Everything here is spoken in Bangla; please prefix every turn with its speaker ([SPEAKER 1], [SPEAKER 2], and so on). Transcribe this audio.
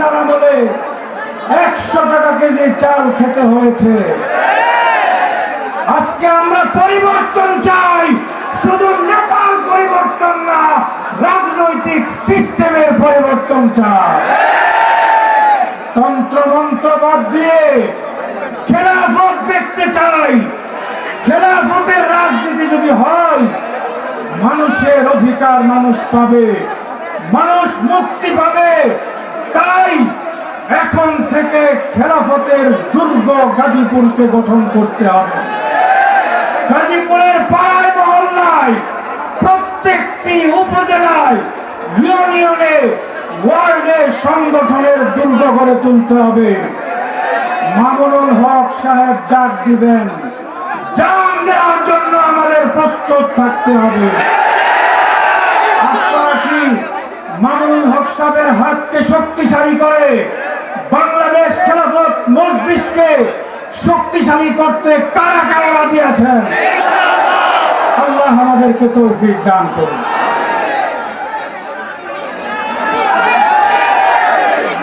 [SPEAKER 1] হাসিনার আমলে একশো টাকা কেজি চাল খেতে হয়েছে। আজকে আমরা পরিবর্তন চাই। শুধু নেতার পরিবর্তন না, রাজনৈতিক সিস্টেমের পরিবর্তন চাই। তন্ত্রমন্ত্র বাদ দিয়ে খেলাফত দেখতে চাই। খেলাফতের রাজনীতি যদি হয়, মানুষের অধিকার মানুষ পাবে, মানুষ মুক্তি পাবে। তাই এখন থেকে খেলাফতের দুর্গ গাজীপুরকে গঠন করতে হবে। গাজীপুরের পাড়ায়, মহল্লায়, প্রত্যেকটি উপজেলায়, ইউনিয়নে, ওয়ার্ডে সংগঠনের দুর্গ গড়ে তুলতে হবে। মামুনুল হক সাহেব ডাক দিবেন। জান দেওয়ার জন্য আমাদের প্রস্তুত থাকতে হবে। আপনারা কি মামুনুল হক সাহেবের হাতকে শক্তিশালী করে বাংলাদেশ খেলাফত মস্তিষ্কে শক্তিশালী করতে কারা কারা রাজি আছেন? আল্লাহ আমাদেরকে তৌফিক দান করুন।